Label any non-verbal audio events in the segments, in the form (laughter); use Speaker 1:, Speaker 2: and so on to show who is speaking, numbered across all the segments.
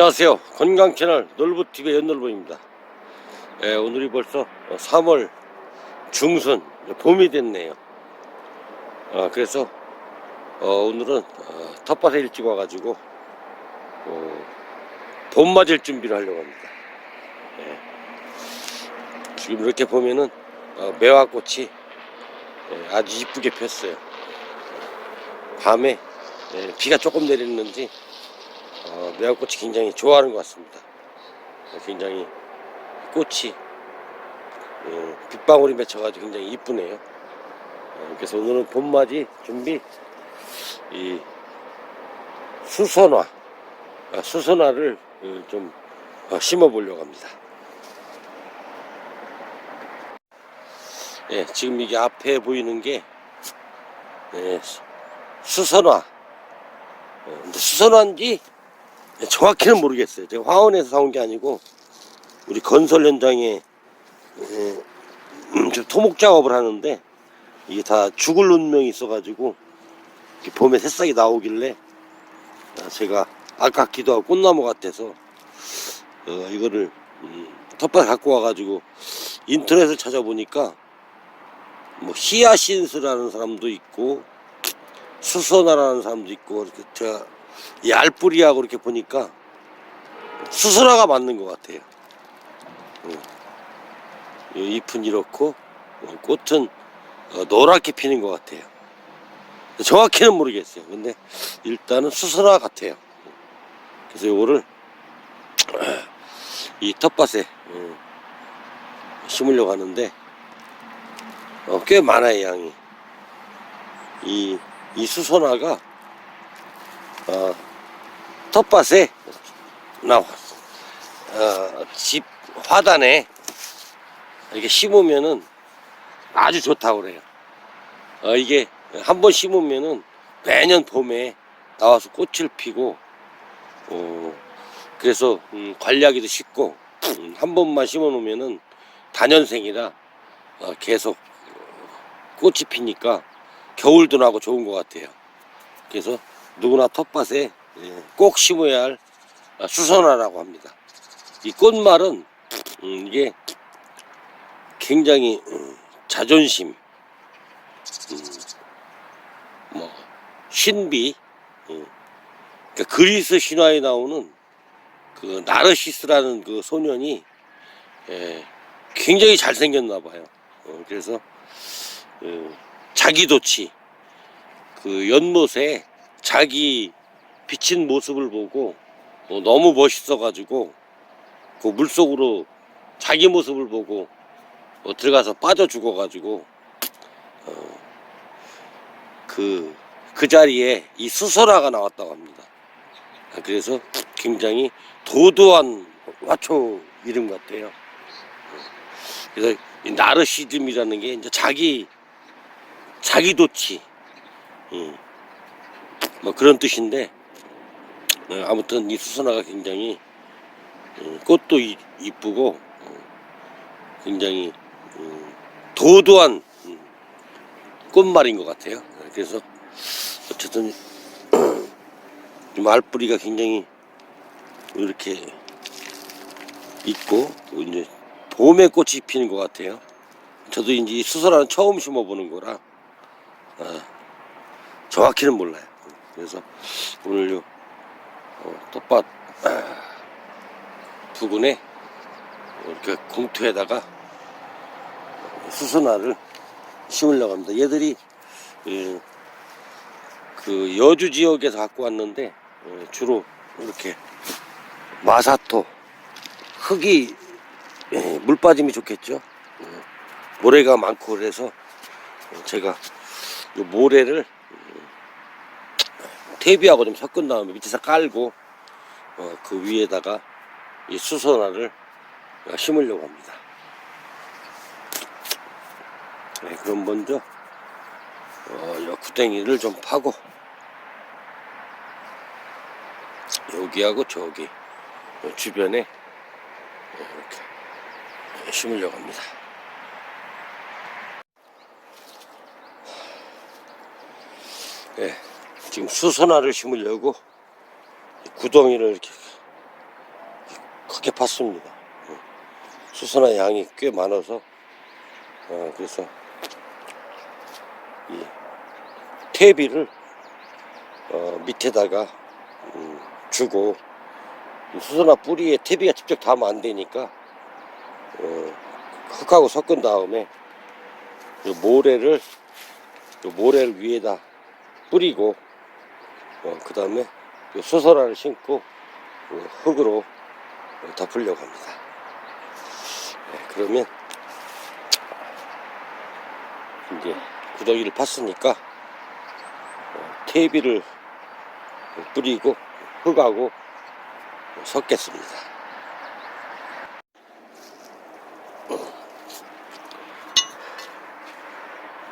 Speaker 1: 안녕하세요. 건강채널 놀부TV의 연놀부입니다. 예, 오늘이 벌써 3월 중순, 봄이 됐네요. 어, 그래서 어, 오늘은 어, 텃밭에 일찍 와가지고 어, 봄 맞을 준비를 하려고 합니다. 예. 지금 이렇게 보면은 어, 매화꽃이 예, 아주 이쁘게 폈어요. 밤에 예, 비가 조금 내렸는지 어, 매화꽃이 굉장히 좋아하는 것 같습니다. 어, 굉장히 꽃이 어, 빗방울이 맺혀가지고 굉장히 이쁘네요. 어, 그래서 오늘은 봄맞이 준비 이 수선화 아, 수선화를 어, 좀 어, 심어보려고 합니다. 예, 지금 이게 앞에 보이는 게 예, 수- 수선화. 수선화인지 정확히는 모르겠어요. 제가 화원에서 사온 게 아니고 우리 건설 현장에 에, 음, 저 토목 작업을 하는데 이게 다 죽을 운명이 있어가지고 봄에 새싹이 나오길래 아, 제가 아깝기도 하고 꽃나무 같아서 어, 이거를 음, 텃밭 갖고 와가지고 인터넷을 찾아보니까 뭐 히아신스라는 사람도 있고 수선화라는 사람도 있고 제가 이 알뿌리하고 이렇게 보니까 수선화가 맞는 것 같아요. 음. 이 잎은 이렇고 어, 꽃은 어, 노랗게 피는 것 같아요. 정확히는 모르겠어요. 근데 일단은 수선화 같아요. 그래서 이거를 이 텃밭에 어, 심으려고 하는데 어, 꽤 많아요 양이. 이, 이 수선화가 어, 텃밭에 나와 어, 집 화단에 이렇게 심으면은 아주 좋다고 그래요. 어, 이게 한 번 심으면은 매년 봄에 나와서 꽃을 피고 어, 그래서 음, 관리하기도 쉽고 음, 한 번만 심어 놓으면은 단연생이라 어, 계속 꽃이 피니까 겨울도 나고 좋은 것 같아요. 그래서 누구나 텃밭에 예, 꼭 심어야 할 아, 수선화라고 합니다. 이 꽃말은 음, 이게 굉장히 음, 자존심, 음, 뭐 신비, 음, 그러니까 그리스 신화에 나오는 그 나르시스라는 그 소년이 예, 굉장히 잘생겼나 봐요. 어, 그래서 어, 자기도치 그 연못에 자기 비친 모습을 보고 어, 너무 멋있어가지고 그 물속으로 자기 모습을 보고 어, 들어가서 빠져 죽어가지고 어, 그, 그 자리에 이 수설화가 나왔다고 합니다. 아, 그래서 굉장히 도도한 화초 이름 같아요. 어, 그래서 이 나르시즘이라는 게 이제 자기 자기 도치 음, 뭐 그런 뜻인데 어, 아무튼 이 수선화가 굉장히 음, 꽃도 이, 이쁘고 어, 굉장히 음, 도도한 음, 꽃말인 것 같아요. 어, 그래서 어쨌든 (clears throat) 좀 알뿌리가 굉장히 이렇게 있고 이제 봄에 꽃이 피는 것 같아요. 저도 이제 이 수선화는 처음 심어보는 거라 아, 정확히는 몰라요. 그래서 오늘 요 어, 텃밭 아, 부근에 이렇게 공투에다가 수선화를 심으려고 합니다. 얘들이 예, 그 여주 지역에서 갖고 왔는데 어, 주로 이렇게 마사토 흙이 예, 물 빠짐이 좋겠죠. 어, 모래가 많고 그래서 어, 제가 이 모래를 퇴비하고 좀 섞은 다음에 밑에서 깔고 어, 그 위에다가 이 수선화를 어, 심으려고 합니다. 네, 그럼 먼저 어, 이 구덩이를 좀 파고 여기하고 저기 요 주변에 이렇게 심으려고 합니다. 예, 지금 수선화를 심으려고 이 구덩이를 이렇게 크게 팠습니다. 어, 수선화 양이 꽤 많아서 어, 그래서 이 퇴비를 어, 밑에다가 음, 주고 이 수선화 뿌리에 퇴비가 직접 닿으면 안 되니까 어, 흙하고 섞은 다음에 이 모래를 이 모래를 위에다 뿌리고 어, 그 다음에 수선화를 신고 어, 흙으로 어, 덮으려고 합니다. 네, 그러면 이제 구더기를 팠으니까 어, 테이비를 뿌리고 흙하고 섞겠습니다.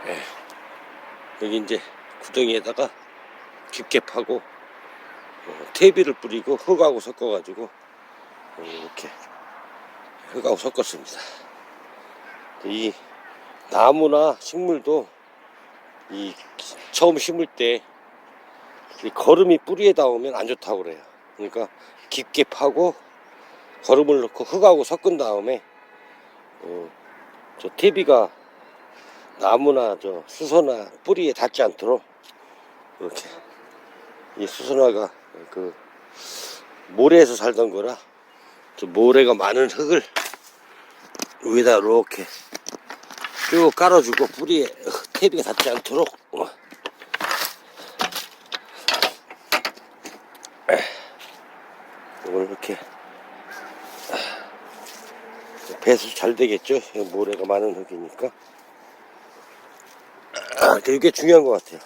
Speaker 1: 네, 여기 이제 구덩이에다가 깊게 파고 어, 테이비를 뿌리고 흙하고 섞어가지고 어, 이렇게 흙하고 섞었습니다. 이 나무나 식물도 이 처음 심을 때이 거름이 뿌리에 닿으면 안 좋다고 그래요. 그러니까 깊게 파고 거름을 넣고 흙하고 섞은 다음에 어, 저 TV가 나무나 저 수소나 뿌리에 닿지 않도록 이렇게 이 수소나가 그 모래에서 살던 거라 저 모래가 많은 흙을 위에다 이렇게 쭉 깔아주고 뿌리에 테이프가 닿지 않도록 어. 이걸 이렇게 배수 잘 되겠죠? 이 모래가 많은 흙이니까 아, 이게 중요한 것 같아요.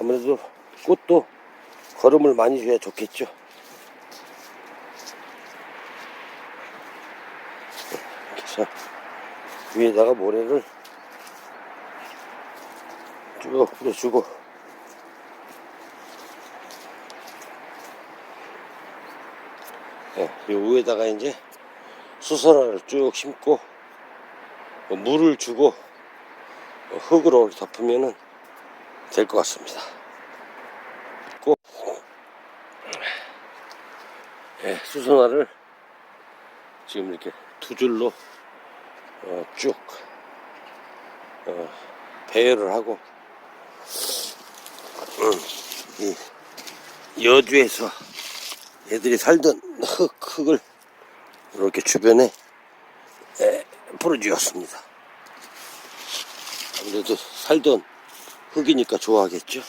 Speaker 1: 아무래도 꽃도 거름을 많이 줘야 좋겠죠. 그래서 위에다가 모래를 쭉 뿌려주고 예, 요 위에다가 이제 수선화를 쭉 심고 어, 물을 주고 어, 흙으로 덮으면은 될것 같습니다. 꼭 예, 수선화를 지금 이렇게 두 줄로 어, 쭉 어, 배열을 하고 음, 이 여주에서 애들이 살던 흙, 흙을 이렇게 주변에 에, 풀어주었습니다. 아무래도 살던 흙이니까 좋아하겠죠.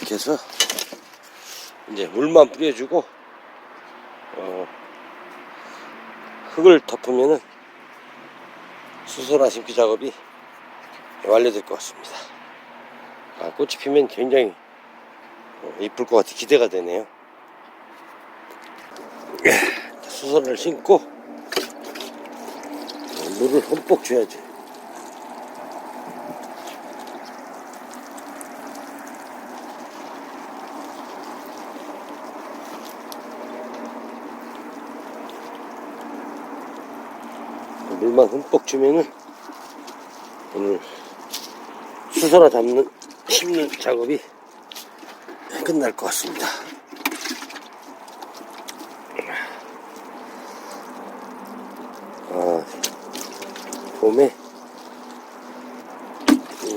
Speaker 1: 이렇게 해서 이제 물만 뿌려주고 어, 흙을 덮으면은 수소나 심기 작업이 완료될 것 같습니다. 아, 꽃이 피면 굉장히 어, 이쁠 것 같아 기대가 되네요. 수선을 신고 어, 물을 흠뻑 줘야지. 물만 흠뻑 주면은 오늘 수선화 잡는 심는 작업이 끝날 것 같습니다. 아, 봄에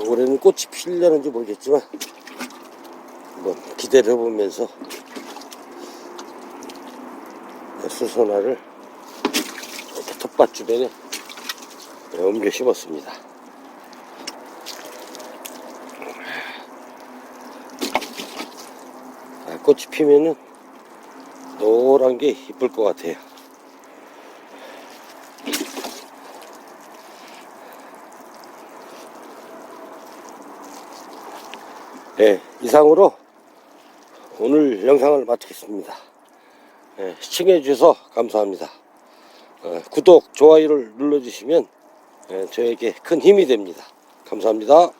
Speaker 1: 올해는 꽃이 필려는지 모르겠지만 한번 기대를 수선화를 이렇게 텃밭 주변에 옮겨 심었습니다. 아, 꽃이 피면은 노란 게 이쁠 것 같아요. 네, 이상으로 오늘 영상을 마치겠습니다. 네, 시청해 주셔서 감사합니다. 어, 구독, 좋아요를 눌러주시면 예, 저에게 큰 힘이 됩니다. 감사합니다.